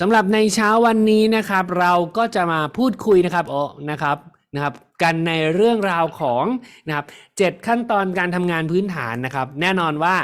สำหรับในเช้าวันนี้นะครับ เราก็จะมาพูดคุยนะครับโอ้นะครับนะครับ กันในเรื่องราวของนะครับเจ็ดขั้นตอนการทำงานพื้นฐานนะครับ แน่นอนว่า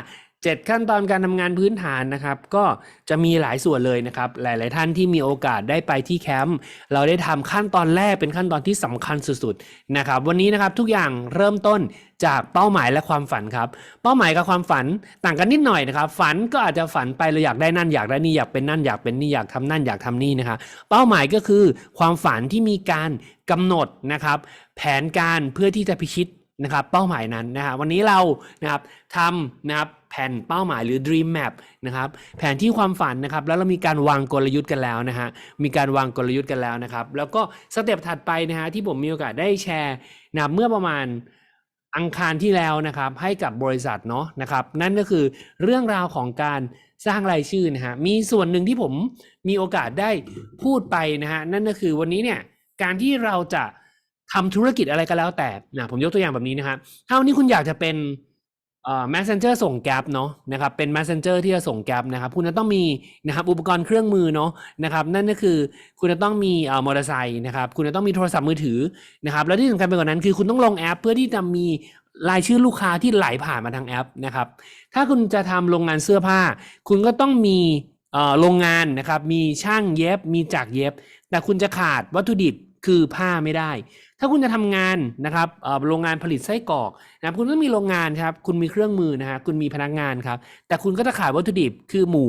7 ขั้นตอนการทำงานพื้นฐานนะครับ ก็จะมีหลายส่วนเลยนะครับ หลาย ๆ ท่านที่มีโอกาสได้ไปที่แคมป์เราได้ทำขั้นตอนแรกเป็นขั้นตอนที่สำคัญสุด ๆ นะครับ วันนี้นะครับทุกอย่างเริ่มต้นจากเป้าหมายและความฝันครับ เป้าหมายกับความฝันต่างกันนิดหน่อยนะครับ ฝันก็อาจจะฝันไปเราอยากได้นั่นอยากได้นี่อยากเป็นนั่นอยากเป็นนี่อยากทำนั่นอยากทำนี่นะครับเป้าหมายก็คือความฝันที่มีการกำหนดนะครับ แผนการเพื่อที่จะพิชิต นะครับเป้าหมายนั้นนะฮะวันนี้เรานะครับทำนะครับแผนเป้าหมายหรือ dream map นะครับแผนที่ความฝันนะครับแล้วเรามีการวางกลยุทธ์กันแล้วนะฮะมีการวางกลยุทธ์กันแล้วนะครับ แล้วก็สเต็ปถัดไปนะฮะที่ผมมีโอกาสได้แชร์นะเมื่อประมาณอังคารที่แล้วนะครับให้กับบริษัทเนาะนะครับนั่นก็คือเรื่องราวของการสร้างรายชื่อนะฮะมีส่วนหนึ่งที่ผมมีโอกาสได้พูดไปนะฮะนั่นก็คือวันนี้เนี่ยการที่เราจะ ทำธุรกิจอะไรก็แล้วแต่นะผมยกตัวอย่างแบบนี้นะครับถ้าวันนี้คุณอยากจะเป็นเอ่อ messenger ส่งแก๊ปเนาะนะครับเป็น messenger ที่จะส่งแก๊ปนะครับ คุณจะต้องมีนะครับอุปกรณ์เครื่องมือเนาะนะครับ นั่นก็คือคุณจะต้องมีเอ่อมอเตอร์ไซค์นะครับ คุณจะต้องมีโทรศัพท์มือถือนะครับ แล้วที่สำคัญไปกว่านั้นคือคุณต้องลงแอป เพื่อที่จะมีรายชื่อลูกค้าที่ไหลผ่านมาทางแอปนะครับ ถ้าคุณจะทำโรงงานเสื้อผ้า คุณก็ต้องมีเอ่อโรงงานนะครับ มีช่างเย็บ มีจักรเย็บ แต่คุณจะขาดวัตถุดิบคือผ้าไม่ได้ ถ้าคุณจะทำงานนะครับโรงงานผลิตไส้กรอกนะค,คุณต้องมีโรงงานครับ คุณมีเครื่องมือนะฮะคุณมีพนักงานครับ แต่คุณก็จะขายวัตถุดิบคือหมู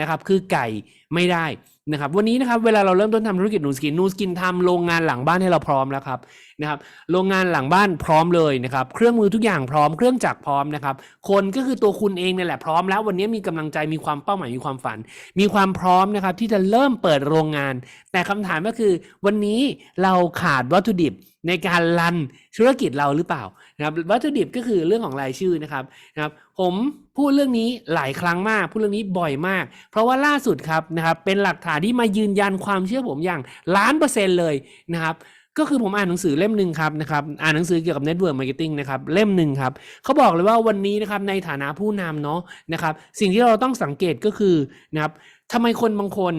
นะครับ คือไก่ ไม่ได้นะครับวันนี้นะครับเวลาเราเริ่มต้นทำธุรกิจนูสกินนูสกินทำโรงงานหลังบ้านให้เราพร้อมแล้วครับนะครับโรงงานหลังบ้านพร้อมเลยนะครับเครื่องมือทุกอย่างพร้อมเครื่องจักรพร้อมนะครับคนก็คือตัวคุณเองเนี่ยแหละพร้อมแล้ววันนี้มีกำลังใจมีความเป้าหมายมีความฝัน มีความพร้อมนะครับที่จะเริ่มเปิดโรงงาน แต่คำถามก็คือ วันนี้เราขาดวัตถุดิบในการรันธุรกิจเราหรือเปล่านะครับวัตถุดิบก็คือเรื่องของรายชื่อนะครับนะครับผมพูดเรื่องนี้หลายครั้งมากพูดเรื่องนี้บ่อยมาก เพราะว่าล่าสุดครับนะครับเป็นหลักฐานที่มายืนยันความเชื่อผมอย่างล้านเปอร์เซ็นต์เลยนะครับก็คือผมอ่านหนังสือเล่มหนึ่งครับนะครับอ่านหนังสือเกี่ยวกับ Network Marketing นะครับเล่มหนึ่งครับเขาบอกเลยว่าวันนี้นะครับในฐานะผู้นำเนาะนะครับสิ่งที่เราต้องสังเกตก็คือนะครับ ทำไมคนบางคน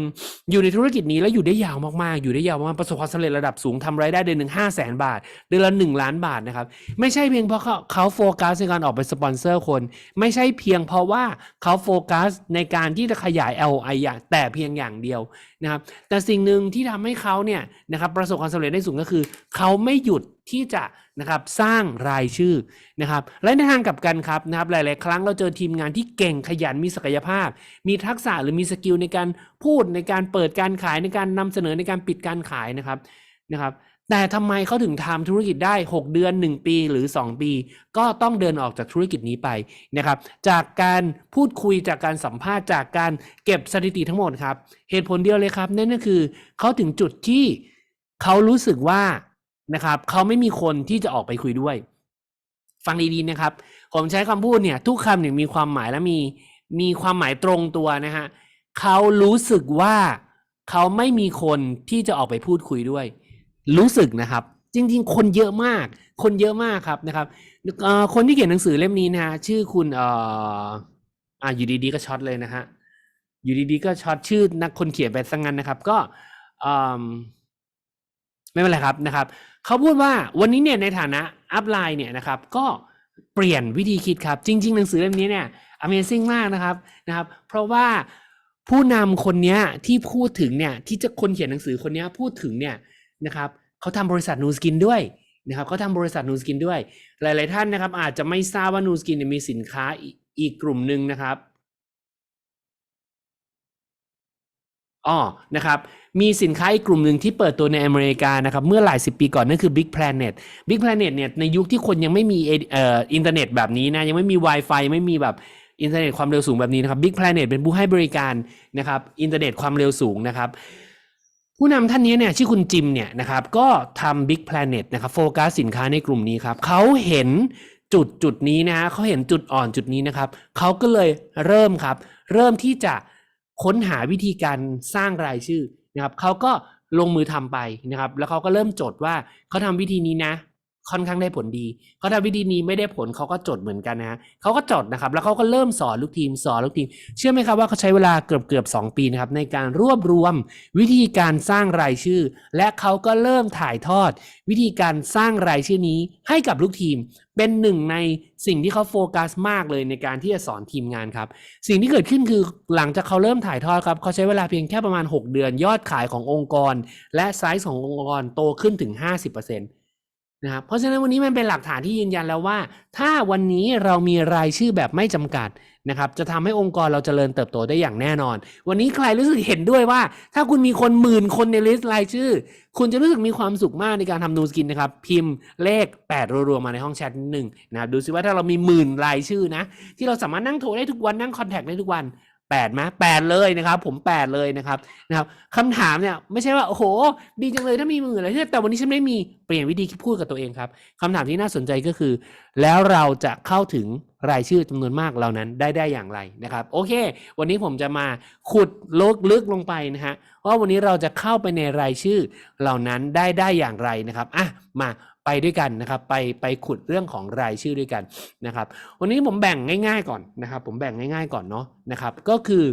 อยู่ในธุรกิจนี้แล้วอยู่ได้ยาวมากๆ อยู่ได้ยาวมากประสบความสำเร็จระดับสูงทำรายได้เดือนหนึ่งห้าแสนบาท เดือนละหนึ่งล้านบาทนะครับ ไม่ใช่เพียงเพราะเขาเขาโฟกัสในการออกไปสปอนเซอร์คน ไม่ใช่เพียงเพราะว่าเขาโฟกัสในการที่จะขยาย LI อย่างแต่เพียงอย่างเดียว นะครับแต่สิ่งหนึ่งที่ทำให้เขาเนี่ยนะครับประสบความสำเร็จได้สูงก็คือ เขาไม่หยุดที่จะนะครับสร้างรายชื่อนะครับและในทางกลับกันครับนะครับหลาย ๆ ครั้งเราเจอทีมงานที่เก่งขยันมีศักยภาพ มีทักษะหรือมีสกิลในการพูดในการเปิดการขายในการนำเสนอในการปิดการขายนะครับนะครับ แต่ทำไมเขาถึงทำธุรกิจได้ 6 เดือน 1 ปีหรือ 2 ปี ก็ต้องเดินออกจากธุรกิจนี้ไปนะครับ จากการพูดคุยจากการสัมภาษณ์จากการเก็บสถิติทั้งหมดครับ เหตุผลเดียวเลยครับ นั่นก็คือเขาถึงจุดที่เขารู้สึกว่านะครับเขาไม่มีคนที่จะออกไปคุยด้วย ฟังดีๆนะครับ ผมใช้คำพูดเนี่ย ทุกคำเนี่ยมีความหมายและมีมีความหมายตรงตัวนะฮะเขารู้สึกว่าเขาไม่มีคนที่จะออกไปพูดคุยด้วย รู้สึกนะครับ จริง ๆ คนเยอะมาก คนเยอะมากครับนะครับคนที่เขียนหนังสือเล่มนี้นะฮะชื่อคุณเอ่ออ่าอยู่ดีๆก็ช็อตเลยนะฮะอยู่ดีๆก็ช็อตชื่อนักคนเขียนไปซะงั้นนะครับ ก็ไม่เป็นไรครับนะครับเขาพูดว่าวันนี้เนี่ยในฐานะอัพไลน์เนี่ยนะครับ ก็เปลี่ยนวิธีคิดครับ จริง ๆ หนังสือเล่มนี้เนี่ย Amazing มากนะครับนะครับ เพราะว่าผู้นำคนนี้ที่พูดถึงเนี่ย ที่จะคนเขียนหนังสือคนนี้พูดถึงเนี่ย นะครับเขาทำบริษัทนูสกินด้วยนะครับเขาทำบริษัทนูสกินด้วย หลาย ๆ ท่านนะครับ อาจจะไม่ทราบว่านูสกินมีสินค้าอีกอีกกลุ่มหนึ่งนะครับอ๋อนะครับ มีสินค้าอีกกลุ่มหนึ่งที่เปิดตัวในอเมริกานะครับ เมื่อหลายสิบปีก่อนนั่นคือ Big Planet Big Planet เนี่ยในยุคที่คนยังไม่มีอเอ่ออินเทอร์เน็ตแบบนี้นะ ยังไม่มี Wi-Fi ไม่มีแบบอินเทอร์เน็ตความเร็วสูงแบบนี้นะครับ Big Planet เป็นผู้ให้บริการนะครับ อินเทอร์เน็ตความเร็วสูงนะครับ ผู้นำท่านนี้เนี่ยชื่อคุณจิมเนี่ยนะครับก็ทำ Big Planet นะครับโฟกัสสินค้าในกลุ่มนี้ครับเขาเห็นจุดจุดนี้นะฮะเขาเห็นจุดอ่อนจุดนี้นะครับเขาก็เลยเริ่มครับ เริ่มที่จะค้นหาวิธีการสร้างรายชื่อนะครับเขาก็ลงมือทำไปนะครับ แล้วเขาก็เริ่มจดว่าเขาทำวิธีนี้นะ ค่อนข้างได้ผลดีเขาทำวิธีนี้ไม่ได้ผลเขาก็จดเหมือนกันนะฮะเขาก็จดนะครับ แล้วเขาก็เริ่มสอนลูกทีมสอนลูกทีม เชื่อไหมครับว่าเขาใช้เวลาเกือบเกือบสองปีนะครับในการรวบรวมวิธีการสร้างรายชื่อ และเขาก็เริ่มถ่ายทอด วิธีการสร้างรายชื่อนี้ให้กับลูกทีมเป็นหนึ่งในสิ่งที่เขาโฟกัสมากเลยในการที่จะสอนทีมงานครับ สิ่งที่เกิดขึ้นคือหลังจากเขาเริ่มถ่ายทอดครับ เขาใช้เวลาเพียงแค่ประมาณ 6 เดือนยอดขายขององค์กร และไซส์ขององค์กรโตขึ้นถึง 50% นะครับเพราะฉะนั้นวันนี้มันเป็นหลักฐานที่ยืนยันแล้วว่า ถ้าวันนี้เรามีรายชื่อแบบไม่จำกัดนะครับจะทำให้องค์กรเราเจริญเติบโตได้อย่างแน่นอน วันนี้ใครรู้สึกเห็นด้วยว่า ถ้าคุณมีคนหมื่นคนในลิสต์รายชื่อ คุณจะรู้สึกมีความสุขมากในการทำนูสกินนะครับ พิมพ์เลข 8 รัวๆมาในห้องแชทหนึ่งนะครับดูซิว่าถ้าเรามีหมื่นรายชื่อนะ ที่เราสามารถนั่งโทรได้ทุกวันนั่งคอนแทคได้ทุกวัน แปดไหมแปดเลยนะครับ ผมแปดเลยนะครับนะครับคำถามเนี่ยไม่ใช่ว่าโอ้โห ดีจังเลยถ้ามีหมื่นรายแต่วันนี้ฉันไม่มีเปลี่ยนวิธีคิดพูดกับตัวเองครับคำถามที่น่าสนใจก็คือ แล้วเราจะเข้าถึงรายชื่อจำนวนมากเหล่านั้นได้ได้อย่างไรนะครับ โอเค วันนี้ผมจะมาขุดลึกลึกลงไปนะฮะว่าวันนี้เราจะเข้าไปในรายชื่อเหล่านั้นได้ได้อย่างไรนะครับอะมา ไปด้วยกันนะครับ ไปไปขุดเรื่องของรายชื่อด้วยกันนะครับ วันนี้ผมแบ่งง่าย ๆ ก่อนนะครับ ผมแบ่งง่าย ๆ ก่อนเนาะนะครับ ก็คือ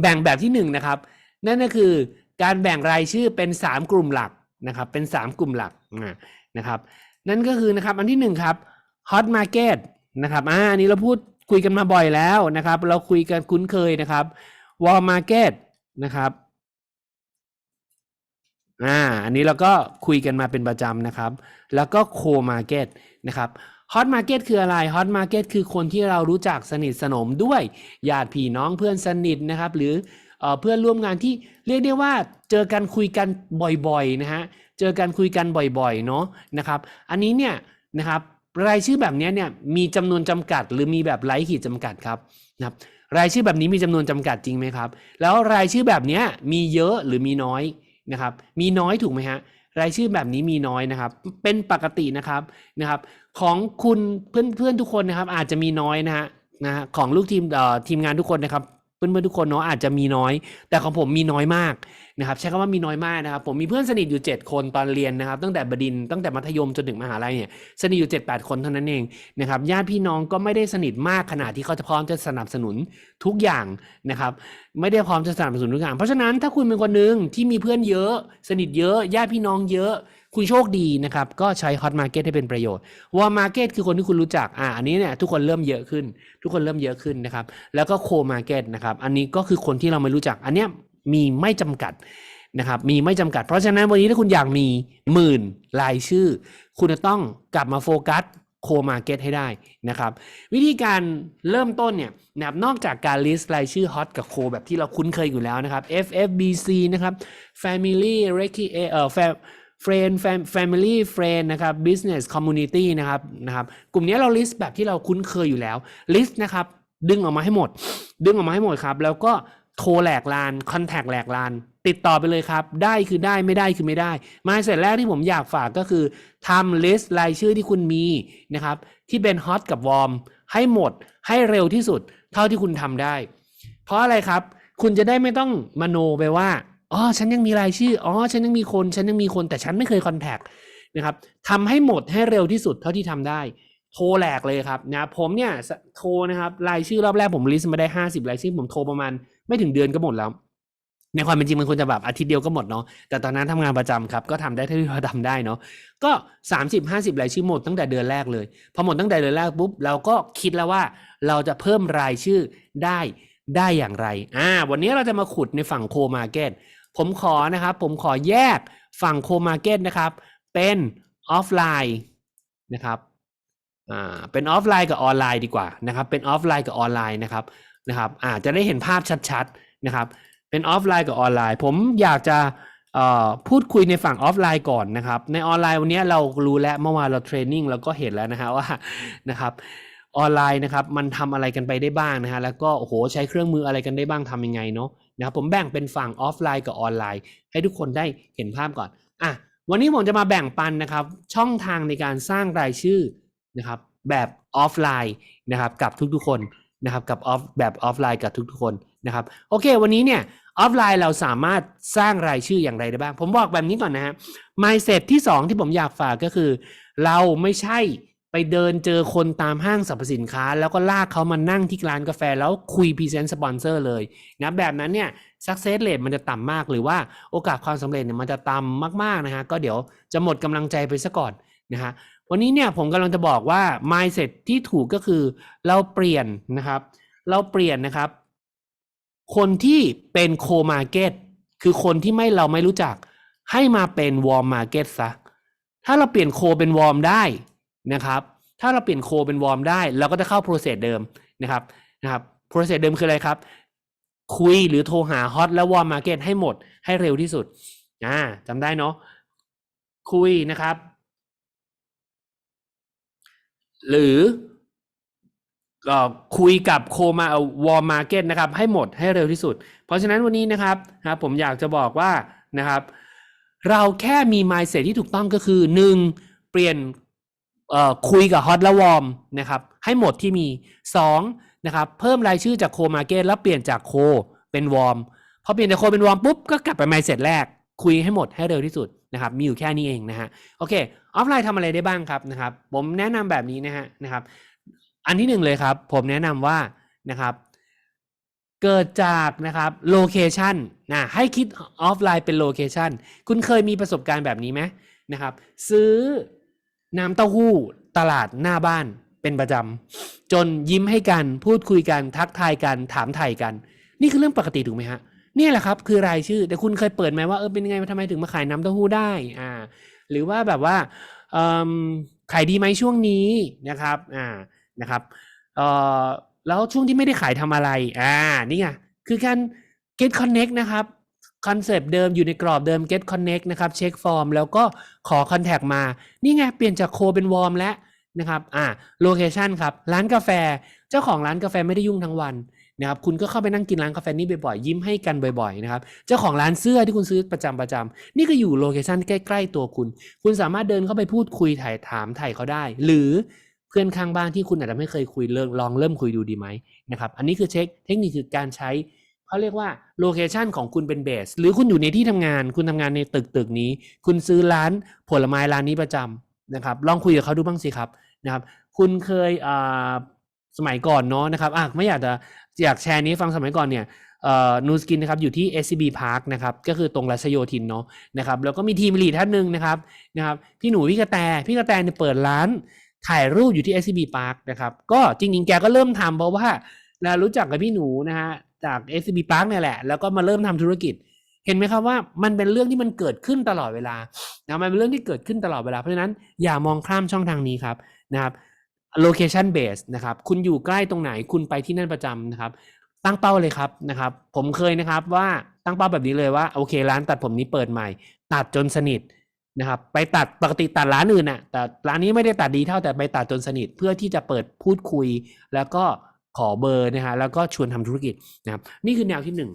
แบ่งแบบที่หนึ่งนะครับ นั่นก็คือการแบ่งรายชื่อเป็นสามกลุ่มหลักนะครับ เป็นสามกลุ่มหลักนะครับ นั่นก็คือนะครับ อันที่หนึ่งครับ hot market นะครับอ่าอันนี้เราพูดคุยกันมาบ่อยแล้วนะครับ เราคุยกันคุ้นเคยนะครับ wall market นะครับ อ่า อันนี้เราก็คุยกันมาเป็นประจำนะครับ แล้วก็โคมาร์เก็ตนะครับฮอตมาร์เก็ตคืออะไรฮอตมาร์เก็ตคือคนที่เรารู้จักสนิทสนมด้วยญาติพี่น้องเพื่อนสนิทนะครับ หรือเอ่อเพื่อนร่วมงานที่เรียกได้ว่าเจอกันคุยกันบ่อยๆนะฮะเจอกันคุยกันบ่อยๆเนาะนะครับ อันนี้เนี่ยนะครับรายชื่อแบบนี้เนี่ยมีจำนวนจำกัด หรือมีแบบไร้ขีดจำกัดครับนะครับรายชื่อแบบนี้มีจำนวนจำกัดจริงไหมครับ แล้วรายชื่อแบบนี้มีเยอะหรือมีน้อย นะครับ มีน้อยถูกไหมฮะรายชื่อแบบนี้มีน้อยนะครับ เป็นปกตินะครับนะครับ ของคุณเพื่อนเพื่อนทุกคนนะครับ อาจจะมีน้อยนะฮะนะฮะของลูกทีมเอ่อทีมงานทุกคนนะครับ พื่อนเพื่อนๆทุกคนเนาะอาจจะมีน้อย แต่ของผมมีน้อยมากนะครับใช้คำว่ามีน้อยมากนะครับผมมีเพื่อนสนิทอยู่ 7 คนตอนเรียนนะครับ ตั้งแต่บดินตั้งแต่มัธยมจนถึงมหาลัยเนี่ยสนิทอยู่ 7-8 คนเท่านั้นเองนะครับญาติพี่น้องก็ไม่ได้สนิทมากขนาดที่เขาจะพร้อมจะสนับสนุนทุกอย่างนะครับไม่ได้พร้อมจะสนับสนุนทุกอย่าง เพราะฉะนั้นถ้าคุณเป็นคนหนึ่งที่มีเพื่อนเยอะ สนิทเยอะญาติพี่น้องเยอะ คุณโชคดีนะครับ ก็ใช้ Hot Market ให้เป็นประโยชน์วอ r Market คือคนที่คุณรู้จักอ่าอันนี้เนี่ยทุกคนเริ่มเยอะขึ้น ทุกคนเริ่มเยอะขึ้นนะครับ แล้วก็โค Market นะครับ อันนี้ก็คือคนที่เราไม่รู้จัก อันเนี้ยมีไม่จำกัดนะครับ มีไม่จำกัด เพราะฉะนั้นวันนี้ถ้าคุณอยากมีหมื่นรายชื่อ คุณจะต้องกลับมาโฟกัสโค Market ให้ได้นะครับ วิธีการเริ่มต้นเนี่ยนะครับนอกจากการ list รายชื่อ hot กับ cold แบบที่เราคุ้นเคยอยู่แล้วนะครับ FFBC นะครับ Family r e c i เอ่อ Fa- Friend Fam- Family Friend นะครับ Business Community นะครับนะครับกลุ่มนี้เรา list แบบที่เราคุ้นเคยอยู่แล้ว list นะครับดึงออกมาให้หมด ดึงออกมาให้หมดครับ แล้วก็โทรแหลกลาน contact แหลกลาน ติดต่อไปเลยครับ ได้คือได้ไม่ได้คือไม่ได้ มาเสร็จแรกที่ผมอยากฝากก็คือทำ list รายชื่อที่คุณมีนะครับที่เป็น hot กับ warm ให้หมดให้เร็วที่สุด เท่าที่คุณทำได้ เพราะอะไรครับ คุณจะได้ไม่ต้องมโนไปว่า อ๋อฉันยังมีรายชื่ออ๋อฉันยังมีคน ฉันยังมีคนแต่ฉันไม่เคยคอนแทคนะครับทำให้หมดให้เร็วที่สุดเท่าที่ทำได้ โทรแหลกเลยครับนะผมเนี่ยโทรนะครับรายชื่อรอบแรกผมลิสต์มาได้ห้าสิบรายชื่อผมโทรประมาณไม่ถึงเดือนก็หมดแล้ว ในความเป็นจริงมันควรจะแบบอาทิตย์เดียวก็หมดเนาะแต่ตอนนั้นทำงานประจำครับก็ทำได้เท่าที่เราทำได้เนาะก็ 30 50 รายชื่อหมดตั้งแต่เดือนแรกเลยพอหมดตั้งแต่เดือนแรกปุ๊บเราก็คิดแล้วว่าเราจะเพิ่มรายชื่อได้ได้อย่างไรอ่าวันนี้เราจะมาขุดในฝั่งโคมาเก็ต ผมขอนะครับ ผมขอแยกฝั่งโคมาเก็ตนะครับ เป็นออฟไลน์นะครับอ่าเป็นออฟไลน์กับออนไลน์ดีกว่านะครับ เป็นออฟไลน์กับออนไลน์นะครับนะครับอ่าจะได้เห็นภาพชัดๆนะครับ เป็นออฟไลน์กับออนไลน์ ผมอยากจะพูดคุยในฝั่งออฟไลน์ก่อนนะครับ ในออนไลน์วันนี้เรารู้แล้วเมื่อวานเราเทรนนิ่งเราก็เห็นแล้วนะฮะว่านะครับออนไลน์นะครับมันทำอะไรกันไปได้บ้างนะฮะแล้วก็โอ้โหใช้เครื่องมืออะไรกันได้บ้างทำยังไงเนาะ นะครับผมแบ่งเป็นฝั่งออฟไลน์กับออนไลน์ ให้ทุกคนได้เห็นภาพก่อนอะวันนี้ผมจะมาแบ่งปันนะครับช่องทางในการสร้างรายชื่อนะครับแบบออฟไลน์นะครับกับทุกๆคนนะครับกับออฟแบบออฟไลน์กับทุกๆคนนะครับโอเค วันนี้เนี่ยออฟไลน์เราสามารถสร้างรายชื่ออย่างไรได้บ้าง ผมบอกแบบนี้ก่อนนะฮะ mindset ที่ 2 ที่ผมอยากฝากก็คือ เราไม่ใช่ ไปเดินเจอคนตามห้างสรรพสินค้า แล้วก็ลากเขามานั่งที่ร้านกาแฟ แล้วคุยพรีเซนต์สปอนเซอร์เลยนะแบบนั้นเนี่ย success rate มันจะต่ำมาก หรือว่าโอกาสความสำเร็จเนี่ยมันจะต่ำมากๆนะฮะก็เดี๋ยวจะหมดกำลังใจไปซะก่อนนะฮะวันนี้เนี่ยผมกำลังจะบอกว่า mindset ที่ถูกก็คือเราเปลี่ยนนะครับ เราเปลี่ยนนะครับ คนที่เป็นโคมาเก็ตคือคนที่ไม่เราไม่รู้จักให้มาเป็นวอร์มมาเก็ตซะถ้าเราเปลี่ยนโคเป็นวอร์มได้ นะครับ ถ้าเราเปลี่ยนโคเป็นวอร์มได้ เราก็จะเข้าโปรเซสเดิมนะครับนะครับโปรเซสเดิมคืออะไรครับ คุยหรือโทรหาฮอตและวอร์มมาร์เก็ตให้หมดให้เร็วที่สุดอ่าจำได้เนาะคุยนะครับ หรือก็คุยกับโคมาวอร์มาร์เก็ตนะครับ ให้หมดให้เร็วที่สุด เพราะฉะนั้นวันนี้นะครับนะผมอยากจะบอกว่านะครับ เราแค่มี mindset ที่ถูกต้องก็คือ 1. เปลี่ยน คุยกับฮอตและวอร์มนะครับให้หมดที่มี 2. นะครับเพิ่มรายชื่อจากโคมาเก็ตแล้วเปลี่ยนจากโคเป็นวอร์มพอเปลี่ยนจากโคเป็นวอร์มปุ๊บก็กลับไป mindset แรก คุยให้หมดให้เร็วที่สุดนะครับมีอยู่แค่นี้เองนะฮะโอเคออฟไลน์ทำอะไรได้บ้างครับนะครับผมแนะนำแบบนี้นะฮะนะครับอันที่หนึ่งเลยครับผมแนะนำว่านะครับเกิดจากนะครับโลเคชันนะให้คิดออฟไลน์เป็นโลเคชันคุณเคยมีประสบการณ์แบบนี้ไหมนะครับซื้อ น้ำเต้าหู้ตลาดหน้าบ้านเป็นประจำจนยิ้มให้กันพูดคุยกันทักทายกันถามไถ่กัน นี่คือเรื่องปกติถูกไหมฮะนี่แหละครับคือรายชื่อแต่คุณเคยเปิดไหมว่าเออเป็นยังไงทำไมถึงมาขายน้ำเต้าหู้ได้อ่าหรือว่าแบบว่าเอิ่มขายดีไหมช่วงนี้นะครับอ่านะครับเออแล้วช่วงที่ไม่ได้ขายทำอะไรอ่านี่ไงคือการ get connect นะครับ คอนเซปต์เดิมอยู่ในกรอบเดิม get connect นะครับเช็คฟอร์มแล้วก็ขอ contact มา นี่ไงเปลี่ยนจากโคเป็นวอร์มแล้วนะครับอ่าโลเคชันครับร้านกาแฟ เจ้าของร้านกาแฟไม่ได้ยุ่งทั้งวันนะครับคุณก็เข้าไปนั่งกินร้านกาแฟนี้บ่อยๆยิ้มให้กันบ่อยๆนะครับเจ้าของร้านเสื้อที่คุณซื้อประจำประจำๆนี่ก็อยู่โลเคชันใกล้ ๆ ตัวคุณ คุณสามารถเดินเข้าไปพูดคุยถ่ายถามถ่ายเขาได้ หรือเพื่อนข้างบ้านที่คุณอาจจะไม่เคยคุยเรื่องลองเริ่มคุยดูดีไหมนะครับอันนี้คือเช็คเทคนิคคือการใช้ เขาเรียกว่าโลเคชันของคุณเป็นเบส หรือคุณอยู่ในที่ทำงาน คุณทำงานในตึกตึกนี้ คุณซื้อร้านผลไม้ร้านนี้ประจำนะครับ ลองคุยกับเขาดูบ้างสิครับนะครับ คุณเคยสมัยก่อนเนาะนะครับอะไม่อยากจะอยากแชร์นี้ฟังสมัยก่อนเนี่ยนูสกินนะครับอยู่ที่ SCB Park นะครับก็คือตรงรัชโยธินเนาะนะครับแล้วก็มีทีมลีดท่านหนึ่งนะครับนะครับพี่หนูพี่กระแตพี่กระแตเนี่ยเปิดร้านถ่ายรูปอยู่ที่ SCB Park นะครับก็จริงๆแกก็เริ่มทำเพราะว่าเรารู้จักกับพี่หนูนะฮะ จาก SCB Park เนี่ยแหละ แล้วก็มาเริ่มทำธุรกิจ เห็นไหมครับว่ามันเป็นเรื่องที่มันเกิดขึ้นตลอดเวลานะมันเป็นเรื่องที่เกิดขึ้นตลอดเวลา เพราะฉะนั้นอย่ามองข้ามช่องทางนี้ครับนะครับ location base นะครับคุณอยู่ใกล้ตรงไหนคุณไปที่นั่นประจำนะครับ ตั้งเป้าเลยครับนะครับ ผมเคยนะครับว่าตั้งเป้าแบบนี้เลยว่าโอเคร้านตัดผมนี้เปิดใหม่ ตัดจนสนิทนะครับไปตัดปกติตัดร้านอื่นน่ะแต่ร้านนี้ไม่ได้ตัดดีเท่าแต่ไปตัดจนสนิทเพื่อที่จะเปิดพูดคุย แล้วก็ ขอเบอร์นะฮะแล้วก็ชวนทำธุรกิจนะครับนี่คือแนวที่หนึ่ง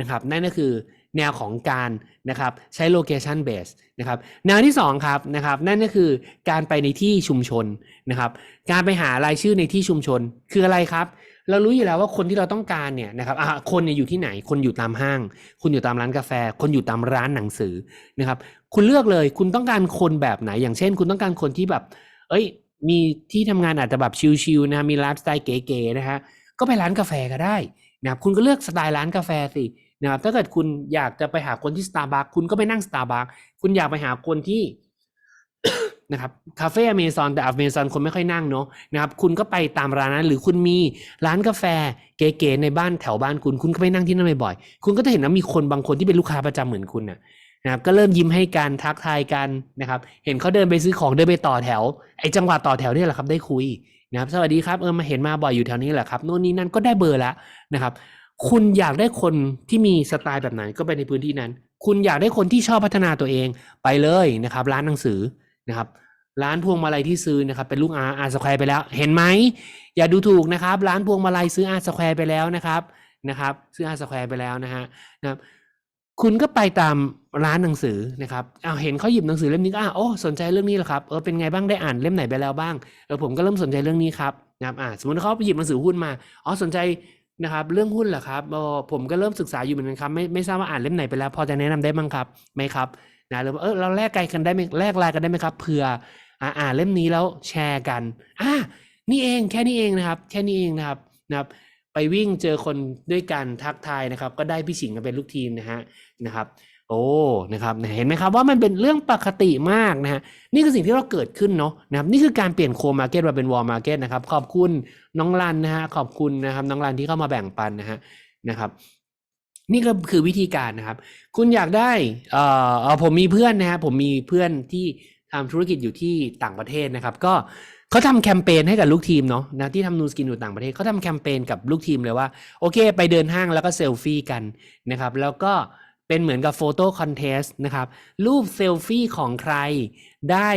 นะครับนั่นก็คือแนวของการนะครับใช้ location base นะครับแนวที่สองครับนะครับนั่นก็คือการไปในที่ชุมชนนะครับการไปหารายชื่อในที่ชุมชนคืออะไรครับเรารู้อยู่แล้วว่าคนที่เราต้องการเนี่ยนะครับอะคนเนี่ยอยู่ที่ไหน คนอยู่ตามห้าง คุณอยู่ตามร้านกาแฟ คนอยู่ตามร้านหนังสือนะครับ คุณเลือกเลย คุณต้องการคนแบบไหน อย่างเช่น คุณต้องการคนที่แบบ เอ้ย มีที่ทำงานอาจจะแบบชิลๆนะมีไลฟ์สไตล์เก๋ๆนะฮะก็ไปร้านกาแฟก็ได้นะครับคุณก็เลือกสไตล์ร้านกาแฟสินะครับถ้าเกิดคุณอยากจะไปหาคนที่สตาร์บัคคุณก็ไปนั่งสตาร์บัคคุณอยากไปหาคนที่นะครับคาเฟ่อเมซอนแต่อเมซอนคนไม่ค่อยนั่งเนาะนะครับคุณก็ไปตามร้านนั้น หรือคุณมีร้านกาแฟเก๋ๆในบ้านแถวบ้านคุณ คุณก็ไปนั่งที่นั่นบ่อยๆคุณก็จะเห็นว่ามีคนบางคนที่เป็นลูกค้าประจำเหมือนคุณน่ะ นะครับก็เริ่มยิ้มให้กันทักทายกันนะครับ เห็นเขาเดินไปซื้อของเดินไปต่อแถวไอ้จังหวะต่อแถวเนี่ยแหละครับได้คุยนะครับสวัสดีครับเออมาเห็นมาบ่อยอยู่แถวนี้แหละครับโน่นนี่นั่นก็ได้เบอร์แล้วนะครับ คุณอยากได้คนที่มีสไตล์แบบไหนก็ไปในพื้นที่นั้น คุณอยากได้คนที่ชอบพัฒนาตัวเองไปเลยนะครับ ร้านหนังสือนะครับร้านพวงมาลัยที่ซื้อนะครับเป็นลูกอาอาสแควร์ไปแล้ว เห็นไหมอย่าดูถูกนะครับ ร้านพวงมาลัยซื้ออาสแควร์ไปแล้วนะครับนะครับ ซื้ออาสแควร์ไปแล้วนะฮะนะครับ คุณก็ไปตามร้านหนังสือนะครับเอาเห็นเขาหยิบหนังสือเล่มนี้ก็อะโอ้สนใจเรื่องนี้เหรอครับเออเป็นไงบ้างได้อ่านเล่มไหนไปแล้วบ้างเออผมก็เริ่มสนใจเรื่องนี้ครับนะครับอ่าสมมติเขาไปหยิบหนังสือหุ้นมาอ๋อสนใจนะครับเรื่องหุ้นเหรอครับอ๋อผมก็เริ่มศึกษาอยู่เหมือนกันครับไม่ไม่ทราบว่าอ่านเล่มไหนไปแล้ว พอจะแนะนำได้บ้างครับไหมครับนะหรือว่าเออเราแลกไกลกันได้ไหมแลกไลน์กันได้ไหมครับเผื่ออ่าอ่านเล่มนี้แล้วแชร์กันอ่านี่เองแค่นี้เองนะครับ แค่นี้เองนะครับนะครับ ไปวิ่งเจอคนด้วยกันทักทายนะครับ ก็ได้พี่ฉิงมาเป็นลูกทีมนะฮะนะครับ โอ้นะครับเห็นไหมครับว่ามันเป็นเรื่องปกติมากนะฮะนี่คือสิ่งที่เราเกิดขึ้นเนาะนะครับนี่คือการเปลี่ยนโคมาร์เก็ตมาเป็นวอลมาร์เก็ตนะครับขอบคุณน้องรันนะฮะขอบคุณนะครับน้องรันที่เข้ามาแบ่งปันนะฮะนะครับนี่ก็คือวิธีการนะครับ คุณอยากได้เอ่อเอ่อผมมีเพื่อนนะฮะผมมีเพื่อนที่ทำธุรกิจอยู่ที่ต่างประเทศนะครับ ก็ เขาทำแคมเปญให้กับลูกทีมเนาะนะที่ทำนูสกินอยู่ต่างประเทศเขาทำแคมเปญกับลูกทีมเลยว่า โอเค ไปเดินห้างแล้วก็เซลฟี่กันนะครับ แล้วก็เป็นเหมือนกับโฟโต้คอนเทสต์นะครับ รูปเซลฟี่ของใครได้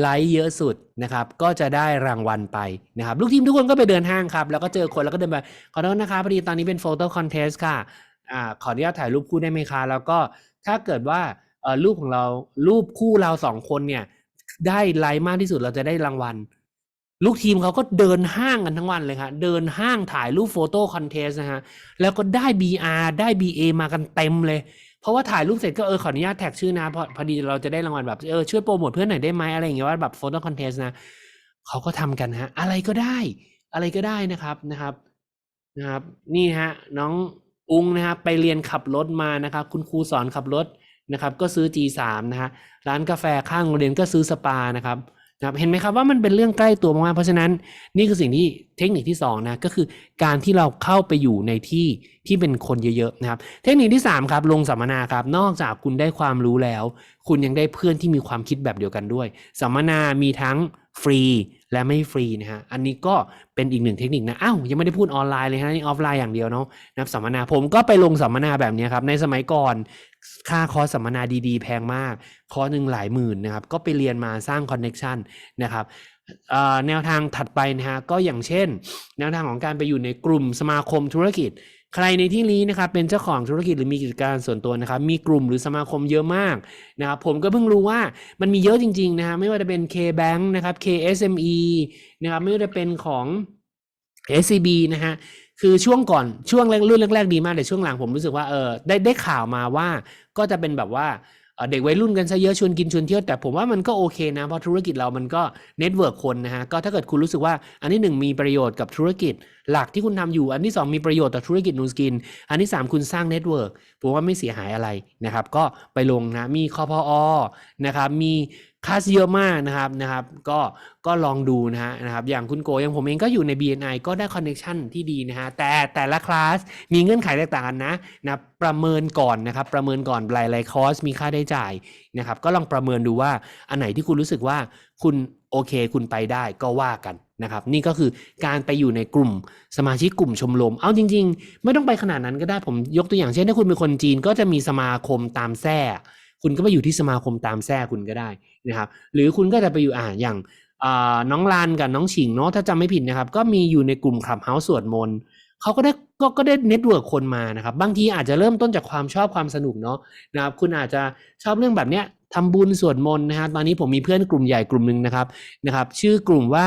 ไลค์เยอะสุดนะครับ ก็จะได้รางวัลไปนะครับ ลูกทีมทุกคนก็ไปเดินห้างครับ แล้วก็เจอคนแล้วก็เดินไปขอโทษนะครับพอดีตอนนี้เป็นโฟโต้คอนเทสต์ค่ะอ่าขออนุญาตถ่ายรูปคู่ได้ไหมคะ แล้วก็ถ้าเกิดว่าเอ่อรูปของเรารูปคู่เราสองคนเนี่ยได้ไลค์มากที่สุดเราจะได้รางวัล ลูกทีมเขาก็เดินห้างกันทั้งวันเลยครับเดินห้างถ่ายรูปโฟโต้คอนเทสต์นะฮะ แล้วก็ได้ BR ได้ BA มากันเต็มเลย เพราะว่าถ่ายรูปเสร็จก็เออขออนุญาตแท็กชื่อนะพอพอดีเราจะได้รางวัลแบบเออช่วยโปรโมทเพื่อนหน่อยได้ไหมอะไรอย่างเงี้ยว่าแบบโฟโต้คอนเทสต์นะเขาก็ทำกันฮะ อะไรก็ได้ อะไรก็ได้นะครับนะครับนะครับ นี่ฮะ น้องอุ้งนะครับไปเรียนขับรถมานะครับ คุณครูสอนขับรถนะครับ ก็ซื้อ G3 นะฮะร้านกาแฟข้างโรงเรียนก็ซื้อสปานะครับ นะครับเห็นไหมครับว่ามันเป็นเรื่องใกล้ตัวมากๆเพราะฉะนั้นนี่คือสิ่งที่เทคนิคที่สองนะก็คือการที่เราเข้าไปอยู่ในที่ที่เป็นคนเยอะๆนะครับ เทคนิคที่สามครับลงสัมมนาครับนอกจากคุณได้ความรู้แล้ว คุณยังได้เพื่อนที่มีความคิดแบบเดียวกันด้วย สัมมนามีทั้งฟรี และไม่ฟรีนะฮะ อันนี้ก็เป็นอีกหนึ่งเทคนิคนะ อ้าว ยังไม่ได้พูดออนไลน์เลยฮะนี่ออฟไลน์อย่างเดียวเนาะนับสัมมนา ผมก็ไปลงสัมมนาแบบนี้ครับ ในสมัยก่อนค่าคอร์สสัมมนาดีๆ แพงมาก คอร์สหนึ่งหลายหมื่นนะครับ ก็ไปเรียนมาสร้างคอนเน็ชันนะครับแนวทางถัดไปนะฮะ ก็อย่างเช่น แนวทางของการไปอยู่ในกลุ่มสมาคมธุรกิจ ใครในที่นี้นะครับเป็นเจ้าของธุรกิจหรือมีกิจการส่วนตัวนะครับมีกลุ่มหรือสมาคมเยอะมากนะครับผมก็เพิ่งรู้ว่ามันมีเยอะจริงๆนะฮะไม่ว่าจะเป็น K-Bank นะครับ KSME นะครับไม่ว่าจะเป็นของ SCB นะฮะคือช่วงก่อนช่วงแรกรุ่นแรกๆดีมากแต่ช่วงหลังผมรู้สึกว่าเออได้ได้ข่าวมาว่าก็จะเป็นแบบว่า เด็กวัยรุ่นกันซะเยอะชวนกินชวนเที่ยวแต่ผมว่ามันก็โอเคนะเพราะธุรกิจเรามันก็เน็ตเวิร์กคนนะฮะก็ถ้าเกิดคุณรู้สึกว่าอันที่หนึ่งมีประโยชน์กับธุรกิจ หลักที่คุณทำอยู่ อันที่สองมีประโยชน์ต่อธุรกิจนูสกิน อันที่สามคุณสร้างเน็ตเวิร์กผมว่าไม่เสียหายอะไรนะครับก็ไปลงนะมีคอพอนะครับมี คลาสเยอะมากนะครับนะครับ ก็ก็ลองดูนะฮะนะครับ อย่างคุณโกอย่างผมเองก็อยู่ใน BNI ก็ได้คอนเน t ชันที่ดีนะฮะแต่แต่ละคลาสมีเงื่อนไขแตกต่างกันนะนะประเมินก่อนนะครับ ประเมินก่อนหลายคอร์สมีค่าได้จ่ายนะครับ ก็ลองประเมินดูว่าอันไหนที่คุณรู้สึกว่าคุณโอเค คุณไปได้ก็ว่ากันนะครับ นี่ก็คือการไปอยู่ในกลุ่มสมาชิกกลุ่มชมรม เอาจริง ๆ ไม่ต้องไปขนาดนั้นก็ได้ผมยกตัวอย่างเช่นถ้าคุณเป็นคนจีนก็จะมีสมาคมตามแท้ คุณก็ไปอยู่ที่สมาคมตามแท้คุณก็ได้นะครับหรือคุณก็จะไปอยู่อ่าอย่างอ่าน้องลานกับน้องฉิงเนาะถ้าจำไม่ผิดนะครับ ก็มีอยู่ในกลุ่มคลับเฮาส์สวดมนต์เขาก็ได้ก็ก็ได้เน็ตเวิร์กคนมานะครับ บางทีอาจจะเริ่มต้นจากความชอบความสนุกเนาะนะครับ คุณอาจจะชอบเรื่องแบบเนี้ยทำบุญสวดมนต์นะฮะตอนนี้ผมมีเพื่อนกลุ่มใหญ่กลุ่มหนึ่งนะครับนะครับ ชื่อกลุ่มว่า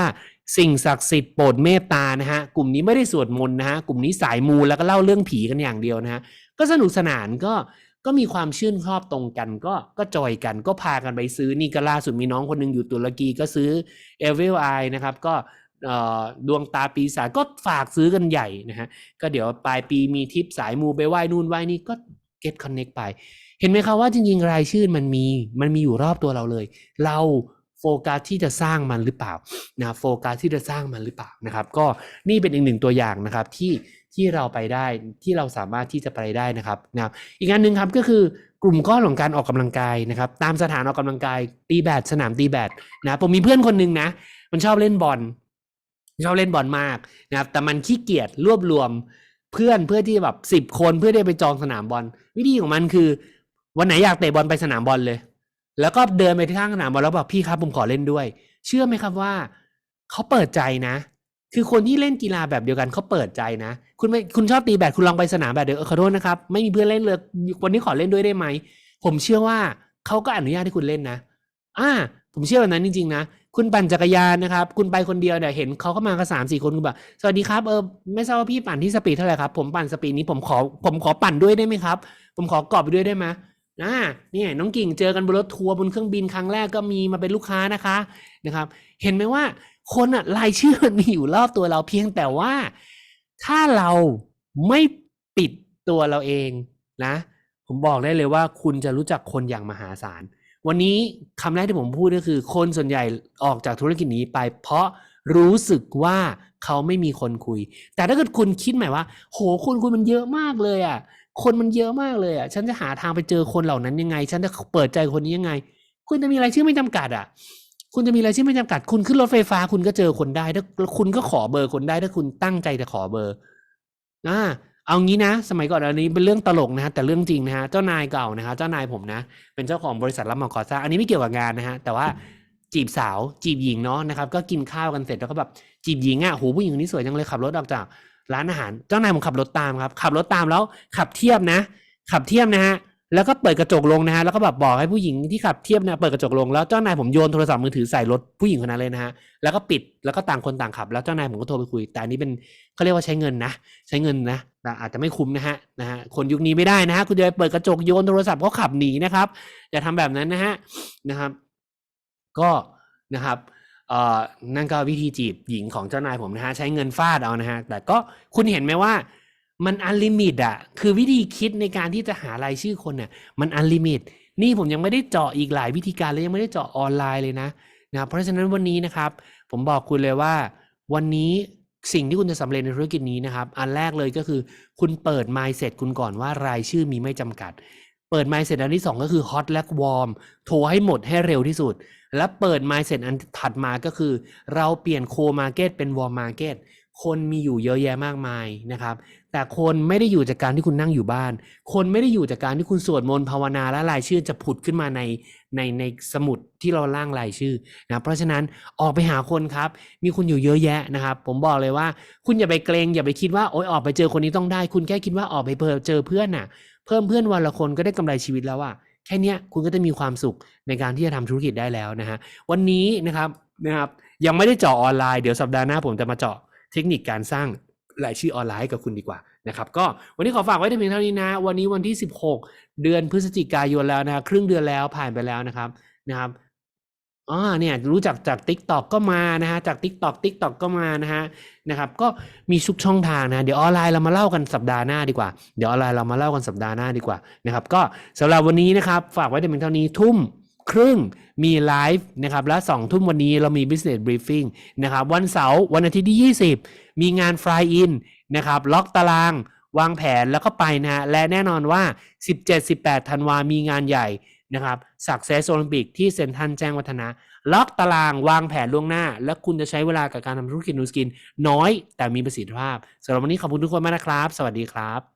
สิ่งศักดิ์สิทธิ์โปรดเมตตานะฮะกลุ่มนี้ไม่ได้สวดมนต์นะฮะกลุ่มนี้สายมูแล้วก็เล่าเรื่องผีกันอย่างเดียวนะฮะก็สนุกสนานก็ ก็มีความชื่นชอบตรงกัน ก็ก็จอยกันก็พากันไปซื้อนี่ก็ล่าสุดมีน้องคนหนึงอยู่ตุรกีก็ซื้อเอเวลไอนะครับ ก็ดวงตาปีศาจก็ฝากซื้อกันใหญ่นะฮะก็เดี๋ยวปลายปีมีทิปสายมูไปไหว้นู่นไหว้นี่ก็ get connect ไป เห็นไหมครับว่าจริงๆ รายชื่อมันมีมันมีอยู่รอบตัวเราเลย เรา โฟกัสที่จะสร้างมันหรือเปล่านะโฟกัสที่จะสร้างมันหรือเปล่านะครับ ก็นี่เป็นอีกหนึ่งตัวอย่างนะครับที่ที่เราไปได้ที่เราสามารถที่จะไปได้นะครับนะอีกอันหนึ่งครับก็คือกลุ่มก้อนของการออกกำลังกายนะครับ ตามสถานออกกำลังกายตีแบดสนามตีแบดนะผมมีเพื่อนคนหนึ่งนะ มันชอบเล่นบอลชอบเล่นบอลมากนะครับ แต่มันขี้เกียจรวบรวมเพื่อนเพื่อที่แบบสิบคนเพื่อที่ไปจองสนามบอล วิธีของมันคือ วันไหนอยากเตะบอลไปสนามบอลเลย แล้วก็เดินไปที่ข้างสนามบอลแล้วบอกพี่ครับผมขอเล่นด้วย เชื่อไหมครับว่าเขาเปิดใจนะ คือคนที่เล่นกีฬาแบบเดียวกันเขาเปิดใจนะ คุณไม่คุณชอบตีแบดคุณลองไปสนามแบดเดี๋ยวเอขอโทษนะครับ ไม่มีเพื่อนเล่นเลยวันนี้ขอเล่นด้วยได้ไหมผมเชื่อว่าเขาก็อนุญาตให้คุณเล่นนะอ่าผมเชื่อแบบนั้นจริงๆนะคุณปั่นจักรยานนะครับ คุณไปคนเดียวเนี่ยเห็นเขาเข้ามากันสามสี่คนคุณแบบสวัสดีครับเออไม่ทราบว่าพี่ปั่นที่สปีดเท่าไหร่ครับ ผมปั่นสปีดนี้ผมขอผมขอปั่นด้วยได้ไหมครับ ผมขอกรอบไปด้วยได้ไหม อ่าเนี่ยน้องกิ่งเจอกันบนรถทัวร์บนเครื่องบินครั้งแรกก็มีมาเป็นลูกค้านะคะนะครับ เห็นไหมว่าคนอะรายชื่อมันมีอยู่รอบตัวเราเพียงแต่ว่า ถ้าเราไม่ปิดตัวเราเองนะ ผมบอกได้เลยว่าคุณจะรู้จักคนอย่างมหาศาล วันนี้คำแรกที่ผมพูดก็คือ คนส่วนใหญ่ออกจากธุรกิจนี้ไป เพราะรู้สึกว่าเขาไม่มีคนคุย แต่ถ้าเกิดคุณคิดใหม่ว่า โหคนคุยมันเยอะมากเลยอะ คนมันเยอะมากเลยอะ ฉันจะหาทางไปเจอคนเหล่านั้นยังไง ฉันจะเปิดใจคนนี้ยังไง คุณจะมีรายชื่อไม่จำกัดอะ คุณจะมีรายชื่อไม่จำกัด คุณขึ้นรถไฟฟ้า คุณก็เจอคนได้ ถ้าคุณก็ขอเบอร์คนได้ ถ้าคุณตั้งใจจะขอเบอร์อ่าเอางี้นะ สมัยก่อนอันนี้เป็นเรื่องตลกนะฮะแต่เรื่องจริงนะฮะเจ้านายเก่านะฮะเจ้านายผมนะ เป็นเจ้าของบริษัทรับเหมาก่อสร้างอันนี้ไม่เกี่ยวกับงานนะฮะแต่ว่าจีบสาวจีบหญิงเนาะนะครับ ก็กินข้าวกันเสร็จแล้วก็แบบจีบหญิงอะโหผู้หญิงคนนี้สวยจังเลยขับรถออกจาก ร้านอาหาร เจ้านายผมขับรถตามครับ ขับรถตามแล้วขับเทียบนะ ขับเทียบนะฮะแล้วก็เปิดกระจกลงนะฮะแล้วก็แบบบอกให้ผู้หญิงที่ขับเทียบเนี่ยเปิดกระจกลงแล้วเจ้านายผมโยนโทรศัพท์มือถือใส่รถผู้หญิงคนนั้นเลยนะฮะแล้วก็ปิดแล้วก็ต่างคนต่างขับ แล้วเจ้านายผมก็โทรไปคุย แต่อันนี้เป็นเขาเรียกว่าใช้เงินนะ ใช้เงินนะแต่อาจจะไม่คุ้มนะฮะนะฮะคนยุคนี้ไม่ได้นะฮะคุณจะไปเปิดกระจกโยนโทรศัพท์เขาขับหนีนะครับอย่าทำแบบนั้นนะฮะนะครับ ก็นะครับ เอ่อนั่นก็วิธีจีบหญิงของเจ้านายผมนะฮะ ใช้เงินฟาดเอานะฮะ แต่ก็คุณเห็นไหมว่ามันอันลิมิตอะคือวิธีคิดในการที่จะหารายชื่อคนเนี่ยมันอันลิมิต นี่ผมยังไม่ได้เจาะอีกหลายวิธีการเลยยังไม่ได้เจาะออนไลน์เลยนะนะเพราะฉะนั้นวันนี้นะครับ ผมบอกคุณเลยว่า วันนี้สิ่งที่คุณจะสำเร็จในธุรกิจนี้นะครับ อันแรกเลยก็คือ คุณเปิด mindset คุณก่อนว่ารายชื่อมีไม่จำกัด เปิด mindset อันที่สองก็คือ hot และ warm โทรให้หมดให้เร็วที่สุด และเปิด mindset อันถัดมาก็คือ เราเปลี่ยน core market เป็น warm market คนมีอยู่เยอะแยะมากมายนะครับ แต่คนไม่ได้อยู่จากการที่คุณนั่งอยู่บ้าน คนไม่ได้อยู่จากการที่คุณสวดมนต์ภาวนาและรายชื่อจะผุดขึ้นมาในในในสมุดที่เราล่างรายชื่อนะเพราะฉะนั้นออกไปหาคนครับ มีคุณอยู่เยอะแยะนะครับ ผมบอกเลยว่า คุณอย่าไปเกรงอย่าไปคิดว่าโอ๊ยออกไปเจอคนนี้ต้องได้ คุณแค่คิดว่าออกไปเจอเพื่อนน่ะ เพิ่มเพื่อนวันละคนก็ได้กำไรชีวิตแล้วอะแค่เนี้ยคุณก็จะมีความสุขในการที่จะทำธุรกิจได้แล้วนะฮะวันนี้นะครับนะครับยังไม่ได้เจาะออนไลน์เดี๋ยวสัปดาห์หน้าผมจะมาเจาะเทคนิคการสร้างรายชื่อออนไลน์กับคุณดีกว่านะครับก็วันนี้ขอฝากไว้แต่เพียงเท่านี้นะ วันนี้วันที่ 16 เดือนพฤศจิกายนแล้วนะครึ่งเดือนแล้วผ่านไปแล้วนะครับนะครับ อ๋อเนี่ยรู้จักจาก Tik t o อกก็มานะฮะจาก Tik t o อก Tik t o อกก็มานะฮะนะครับก็มีชุกช่องทางนะเดี๋ยวออนไลน์เรามาเล่ากันสัปดาห์หน้าดีกว่า เดี๋ยวออนไลน์เรามาเล่ากันสัปดาห์หน้าดีกว่านะครับก็สำหรับวันนี้นะครับฝากไว้เพียงเท่านี้ทุ่มครึ่งมีไลฟ์นะครับและ2ทุ่มวันนี้เรามี business briefing นะครับวันเสาร์วันอาทิตย์ที่ 20 มีงาน fly in นะครับล็อกตารางวางแผนแล้วก็ไปนะฮะและแน่นอนว่า 17-18ธันวามีงานใหญ่ นะครับ Success Olympic ที่เซ็นทรัลแจ้งวัฒนะ ล็อกตารางวางแผนล่วงหน้า และคุณจะใช้เวลากับการทำธุรกิจนูสกิน น้อยแต่มีประสิทธิภาพสำหรับวันนี้ขอบคุณทุกคนมากนะครับ สวัสดีครับ